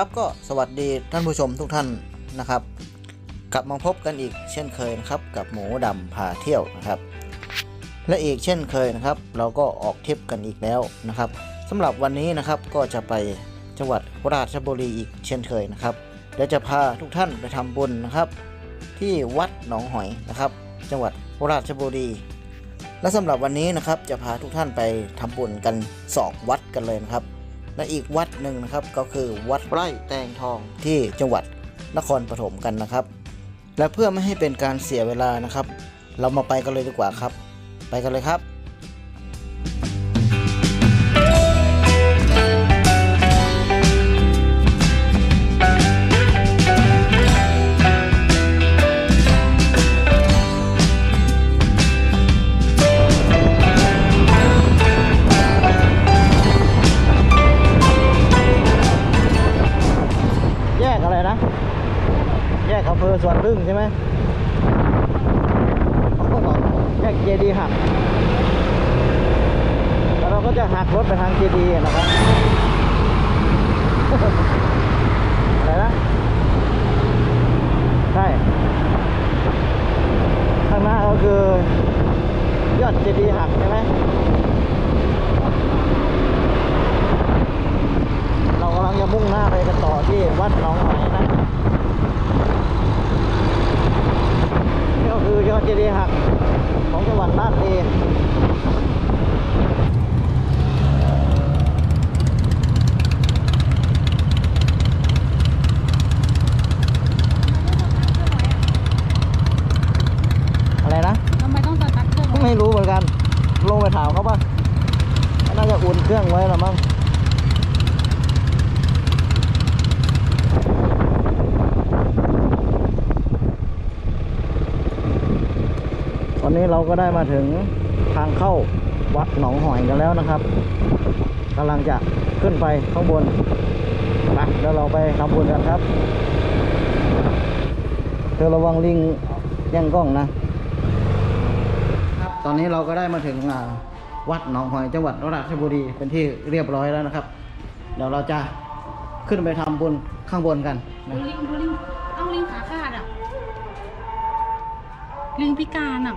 ครับก็สวัสดีท่านผู้ชมทุกท่านนะครับ กลับมาพบกันอีกเช่นเคยนะครับกับหมูดำพาเที่ยวนะครับ และอีกเช่นเคยนะครับ เราก็ออกทริปกันอีกแล้วนะครับสำหรับวันนี้นะครับก็จะไปจังหวัดราชบุรีอีกเช่นเคยนะครับเดี๋ยวจะพาทุกท่านไปทำบุญนะครับ ที่วัดหนองหอยนะครับ จังหวัดราชบุรี และสำหรับวันนี้นะครับจะพาทุกท่านไปทำบุญกันสองวัดกันเลยนะครับ และอีกวัดหนึ่งนะครับก็คือวัดไร่แตงทองที่จังหวัดนครปฐมกันนะครับ และเพื่อไม่ให้เป็นการเสียเวลานะครับ เรามาไปกันเลยดีกว่าครับ ไปกันเลยครับ ไปทางเจดีย์นะครับอะไรนะใช่ข้างหน้าก็คือยอดเจดีย์หักใช่ไหมเรากำลังจะมุ่งหน้าไปกันต่อที่วัดหนองหอยนะนี่ก็คือยอดเจดีย์หักของจังหวัดราชบุรีอะไรนะ ทำไมต้องสตาร์ทเครื่อง ไม่รู้เหมือนกัน ลงไปถามเขาป่ะน่าจะอุ่นเครื่องไว้หรอมั้งตอนนี้เราก็ได้มาถึงทางเข้าวัดหนองหอยกันแล้วนะครับกำลังจะขึ้นไปข้างบนไปเดี๋ยวเราไปทำบุญกันครับ เธอระวังลิงแย่งกล้องนะ ตอนนี้เราก็ได้มาถึงอ่าวัดหนองหอยจังหวัดราชบุรีเป็นที่เรียบร้อยแล้วนะครับ เดี๋ยวเราจะขึ้นไปทำบุญข้างบนกันดูนะลิงดูลิงเอ้าลิงขาขาดอะลิงพิการอะ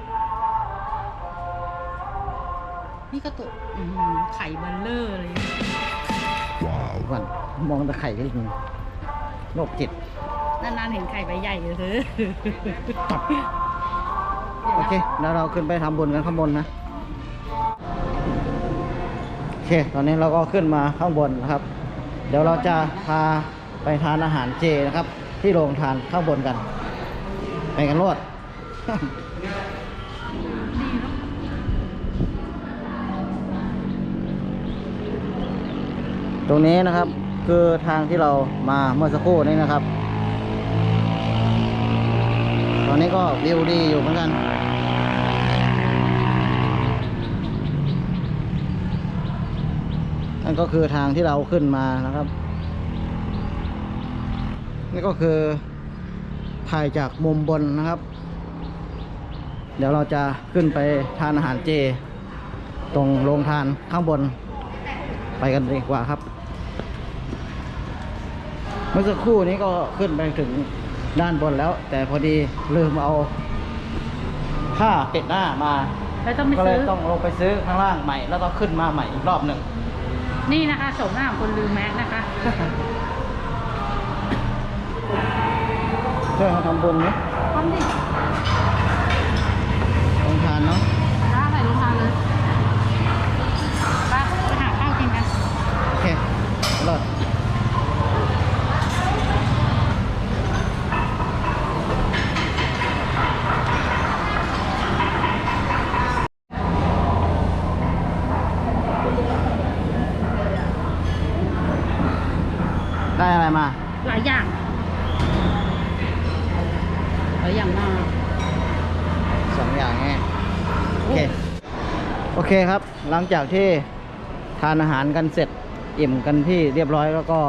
นี่กระตุกอื้อหือไข่เบลเลอร์เลยก่อนมองตะไคร่ลิงโรคจิตนานๆเห็นไข่ใบใหญ่เลยเธอโอ เคแล้วเราขึ้นไปทำบุญกันข้างบนนะโอเค ตอนนี้เราก็ขึ้นมาข้างบนนะครับ เดี๋ยวเราจะพาไปทานอาหารเจนะครับ ที่โรงทานข้างบนกัน ไปกันรวดตรงนี้นะครับคือทางที่เรามาเมื่อสักครู่นี้นะครับ ตอนนี้ก็วิวดีอยู่เหมือนกัน นั่นก็คือทางที่เราขึ้นมานะครับ นี่ก็คือถ่ายจากมุมบนนะครับ เดี๋ยวเราจะขึ้นไปทานอาหารเจ ตรงโรงทานข้างบน ไปกันดีกว่าครับ เมื่อสักครู่นี้ก็ขึ้นไปถึงด้านบนแล้ว แต่พอดีลืมเอาผ้าปิดหน้ามา แล้วต้องไปก็เลยซื้อต้องลงไปซื้อข้างล่างใหม่ แล้วก็ขึ้นมาใหม่อีกรอบหนึ่ง นี่นะคะโฉมหน้าของคนลืมแมสนะคะช่วยเขาทำบุญไหมพร้อมดิลงทานเนาะ ร้านอะไรลงมาเลยไปไปหาข้าวกินกัน โอเคเลิศได้อะไร มา หลายอย่าง หลายอย่างมากสองอย่างไงโอเคโอเคครับ หลังจากที่ทานอาหารกันเสร็จอิ่มกันที่เรียบร้อยแล้วก็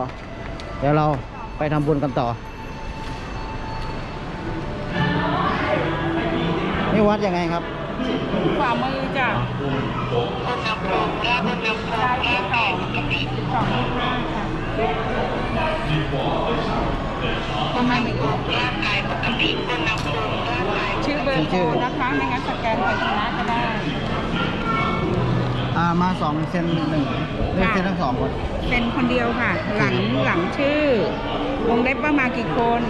เดี๋ยวเราไปทำบุญกันต่อ นี่วัดยังไงครับขวามือจ้ะร้านที่สองสองที่ห้าค่ะ ประมาณนี้ชื่อเบอร์โทรนะคะไม่งั้นสแกนไทยชนะก็ได้ อ่ามาสองเซนหนึ่งเลือกเซนทั้งสองคนเป็นคนเดียวค่ะ หลังหลังชื่อ วงเล็บว่ามากี่คน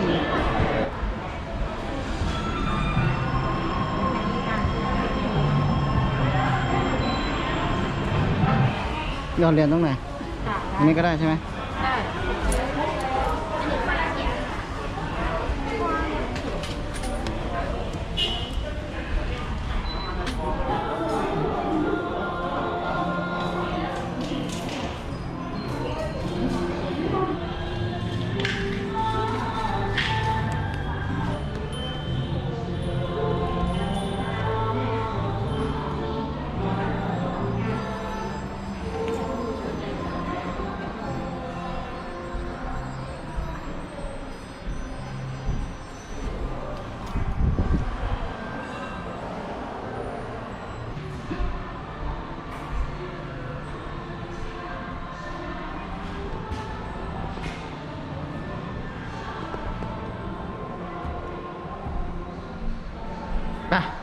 ยอดเรียนตรงไหนอันนี้ก็ได้ใช่ไหม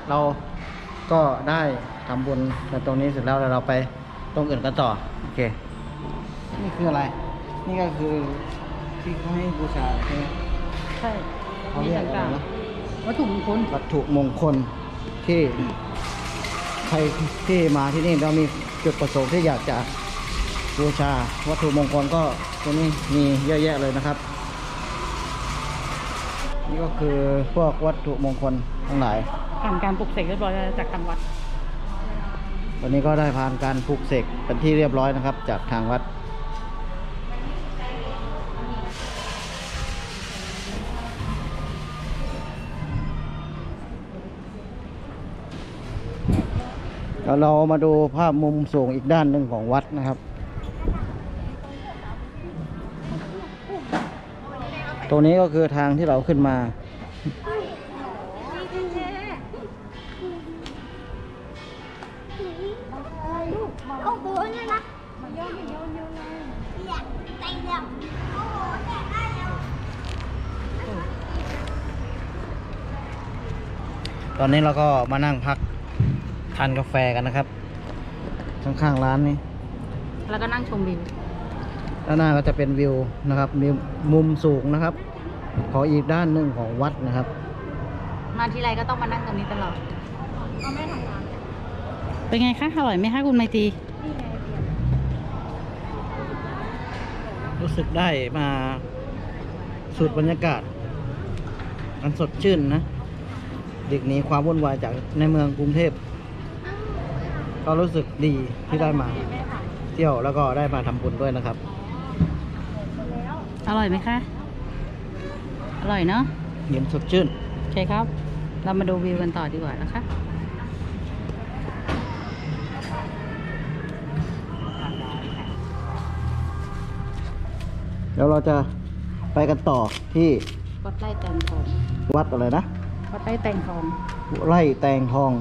เราก็ได้ทำบุญกันตรงนี้เสร็จแล้วแล้วเราไปตรงอื่นกันต่อ โอเค นี่คืออะไร นี่ก็คือที่เขาให้บูชาใช่ไหมใช่เขาเรียกอะไรนะวัตถุมงคลวัตถุมงคลที่ใครที่มาที่นี่เรามีจุดประสงค์ที่อยากจะบูชาวัตถุมงคลก็ตรงนี้มีเยอะแยะเลยนะครับ นี่ก็คือพวกวัตถุมงคล ทั้งหลายผ่านการปลุกเสกเรียบร้อยแล้วจากทางวัด วันนี้ก็ได้ผ่านการปลูกเสกเป็นที่เรียบร้อยนะครับ จากทางวัด แล้วเรามาดูภาพมุมสูงอีกด้านหนึ่งของวัดนะครับ ตรงนี้ก็คือทางที่เราขึ้นมา เอาตัวเนี่ยนะมาโยนโยนโยนเลยอยากใจเดียวโอ้โหแดกได้แล้วตอนนี้เราก็มานั่งพักทานกาแฟกันนะครับ ข้างๆร้านนี้ แล้วก็นั่งชมวิวด้านหน้าก็จะเป็นวิวนะครับมีมุมสูงนะครับ ขออีกด้านหนึ่งของวัดนะครับ มาทีไรก็ต้องมานั่งตรงนี้ตลอดเป็นไงคะ อร่อยไหมคะคุณไมตรีรู้สึกได้มาสูดบรรยากาศมันสดชื่นนะ เด็กหนีความวุ่นวายจากในเมืองกรุงเทพ ก็รู้สึกดีที่ได้มา เที่ยวแล้วก็ได้มาทำบุญด้วยนะครับ อร่อยไหมคะ อร่อยเนาะเย็นสดชื่น โอเคครับ เรามาดูวิวกันต่อดีกว่านะคะ ดี๋ยวเราจะไปกันต่อที่วัดไร่แตงทองวัดอะไรนะวัดไร่แตงทองไร่แตงทอง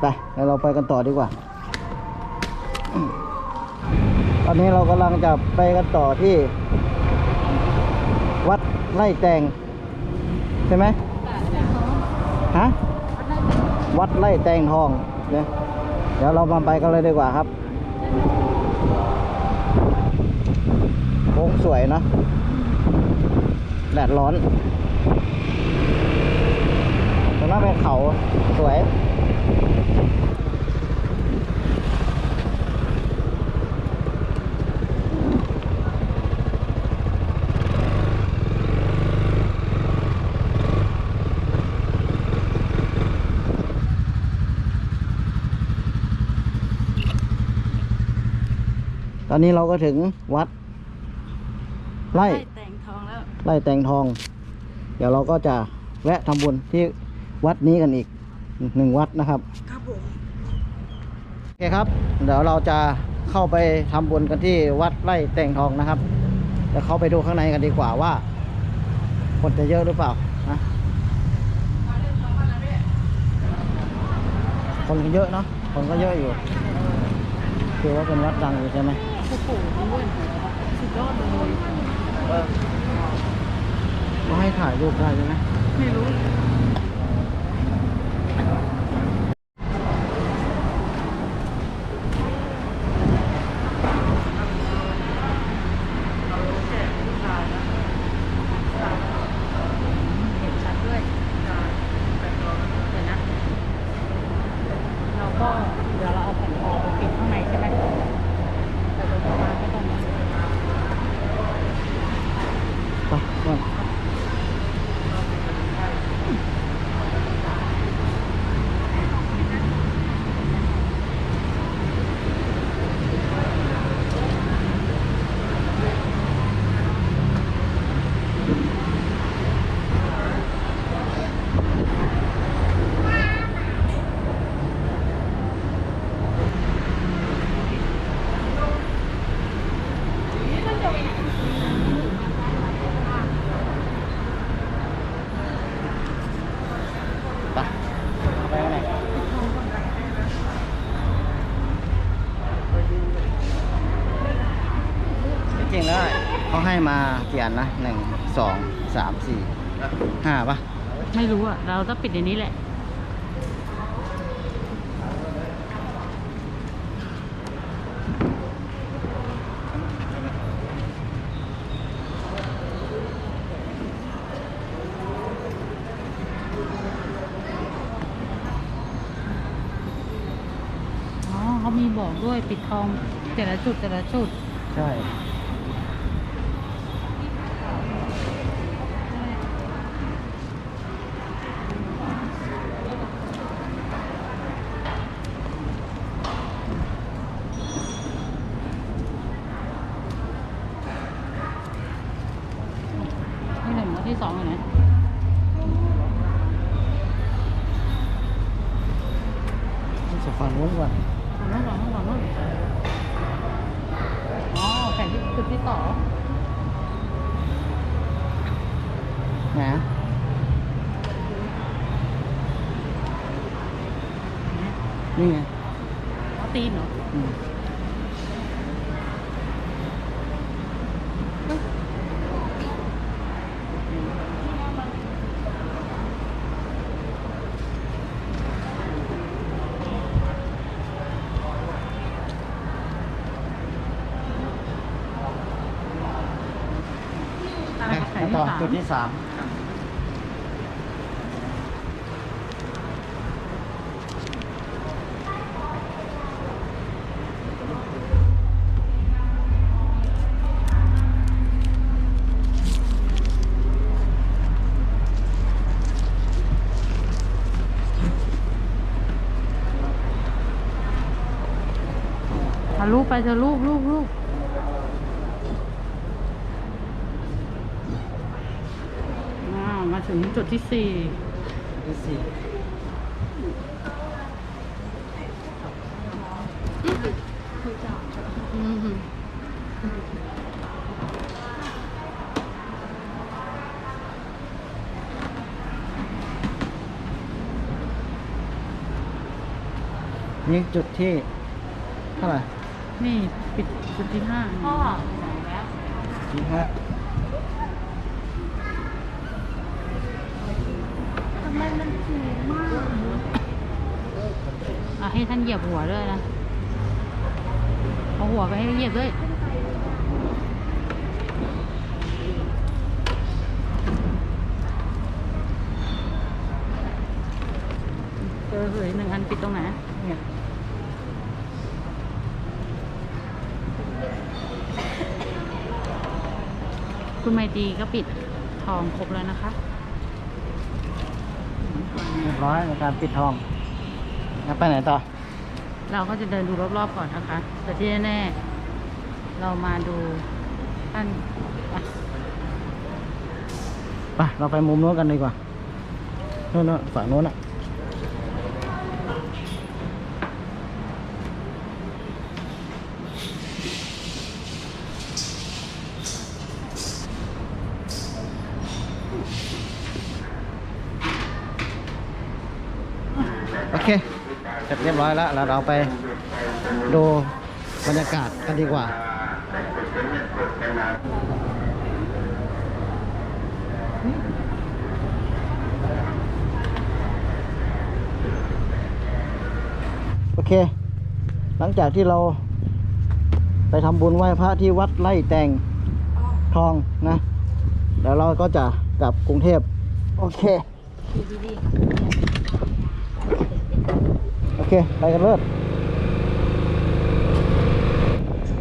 ไปแล้วเราไปกันต่อดีกว่าอืมตอนนี้เรากำลังจะไปกันต่อที่ วัดไร่แตงใช่ไหมฮะวัดไร่แตงทองเนี่ยเดี๋ยวเรามาไปกันเลยดีกว่าครับ โค้งสวยเนาะแดดร้อนตรงนั้นเป็นเขาสวย อนนี้เราก็ถึงวัด ไร่แตงทองแล้ว ไร่แตงทอง เดี๋ยวเราก็จะแวะทำบุญที่วัดนี้กันอีกหนึ่งวัดนะครับ ครับผม โอเคครับ เดี๋ยวเราจะเข้าไปทำบุญกันที่วัดไร่แตงทองนะครับเดี๋ยวเข้าไปดูข้างในกันดีกว่าว่า คนจะเยอะหรือเปล่านะคนก็เยอะเนาะคนก็เยอะอยู่ คือว่าเป็นวัดดังอยู่ใช่ไหม โอ้โหสุดยอดเลยก็ให้ถ่ายรูปได้ใช่ไหมไม่รู้เห็นชัดด้วยเดี๋ยวนะเราก็เดี๋ยวเราเอาแผ่นทองไปปิดข้างในใช่ไหมแต่โดยประมาณก็ตรงนี้ ไปก่อนไปเอาไปข้างในจริงๆแล้วเขาให้ มากี่อันนะหนึ่งสองสามสี่ห้าปะไม่รู้อะ เราต้องปิดในนี้แหละ อ๋อเขามีบอกด้วยปิดทองแต่ละจุดแต่ละจุด ใช่ ที่หนึ่งกับที่สองอยู่ไหนจะฟังนู้นก่อนฝั่งนู้นฝั่งนู้นฝั่งนู้นอ๋อแผ่นที่จุดที่สองนะนี่ไงเอาตีนเหรอ อืมไป แผ่นที่ ต่อ สาม จุดที่สามเอาลูกไปเถอะลูกลูกลูกอ่า มาถึงจุดที่สี่ที่สี่อืมนี่จุดที่เท่าไหร่ นี่ ปิดจุดที่ห้าพ่อ ที่ห้า ทำไมมันสูงมาก เอา ให้ท่านเหยียบหัวด้วยนะ เอาหัวไปให้เหยียบด้วยเจอเหยหนึ่งอันปิดตรงไหนเนี่ยคุณไมตรีก็ปิดทองครบแล้วนะคะ รียบร้อยในการปิดทองงั้นไปไหนต่อ เราก็จะเดินดูรอบๆก่อนนะคะ แต่ที่แน่ๆเรามาดูท่านอะไปเราไปมุมโน้นกันดีกว่าโน่นๆฝั่งโน้นอะ เคเสร็จเรียบร้อยแล้วแล้วเราไปดูบรรยากาศกันดีกว่า โอเค หลังจากที่เราไปทำบุญไหว้พระที่วัดไร่แตงทองนะ แล้วเราก็จะกลับกรุงเทพ โอเค เค ไปกันเลิศ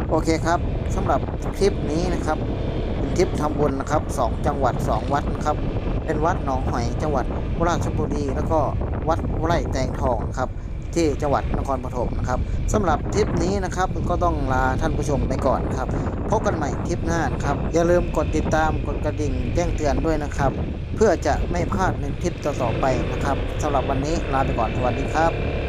โอเคครับสำหรับคลิปนี้นะครับเป็นทริปทำบุญนะครับสองจังหวัดสองวัดนะครับ เป็นวัดหนองหอยจังหวัดราชบุรีแล้วก็วัดไร่แตงทองครับที่จังหวัดนครปฐมนะครับสำหรับทริปนี้นะครับก็ต้องลาท่านผู้ชมไปก่อนครับพบกันใหม่ทริปหน้านครับอย่าลืมกดติดตามกดกระดิ่งแจ้งเตือนด้วยนะครับ เพื่อจะไม่พลาดในทริปต่อๆไปนะครับสำหรับวันนี้ลาไปก่อนสวัสดีครับ